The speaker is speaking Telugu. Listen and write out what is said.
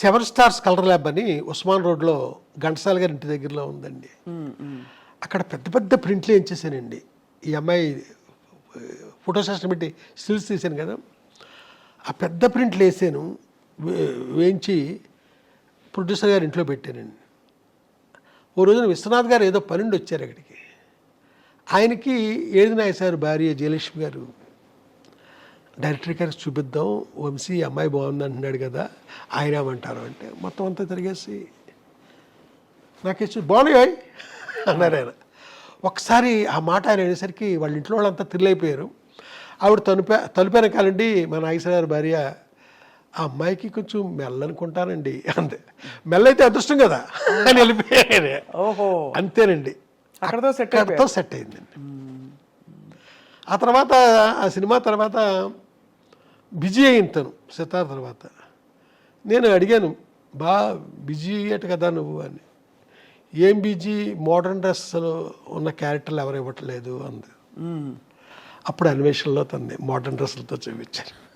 సెవెన్ స్టార్స్ కలర్ ల్యాబ్ అని ఉస్మాన్ రోడ్లో ఘంటసాల గారి ఇంటి దగ్గరలో ఉందండి. అక్కడ పెద్ద పెద్ద ప్రింట్లు ఏం చేశానండి ఈ అమ్మాయి ఫోటో సెషన్ పెట్టి స్టిల్స్ తీశాను కదా. ఆ పెద్ద ప్రింట్లు వేసాను వేయించి ప్రొడ్యూసర్ గారి ఇంట్లో పెట్టానండి. ఓ రోజున విశ్వనాథ్ గారు ఏదో పన్నెండు వచ్చారు అక్కడికి. ఆయనకి ఏది నాయసారు భార్య జయలక్ష్మి గారు డైరెక్టర్ గారికి చూపిద్దాం వంశీ అమ్మాయి బాగుంది అంటున్నాడు కదా ఆయన ఏమంటారు అంటే మొత్తం అంతా తిరిగేసి నాకేసి బాగున్నాయి అన్నారు ఆయన. ఒకసారి ఆ మాట ఆయన అనేసరికి వాళ్ళ ఇంట్లో వాళ్ళంతా థ్రిల్ ఆవిడ తలుపే తలుపైన కాలండి మా నాగేశ్వర భార్య. ఆ అమ్మాయికి కొంచెం మెల్ల అనుకుంటానండి అంతే. మెల్ల అయితే అదృష్టం కదా అని వెళ్ళిపోయాను ఓహో. అంతేనండి. అక్కడతో సెట్ అక్కడితో సెట్ అయిందండి. ఆ తర్వాత ఆ సినిమా తర్వాత బిజీ అయింది తను సితార్ తర్వాత. నేను అడిగాను బా బిజీ అయ్యేట కదా నువ్వు? అని. ఏం బిజీ? మోడర్న్ డ్రెస్లో ఉన్న క్యారెక్టర్లు ఎవరు ఇవ్వట్లేదు? అంది. అప్పుడు అన్వేషణలో తన్ని మోడర్న్ డ్రెస్సులతో చూపించాను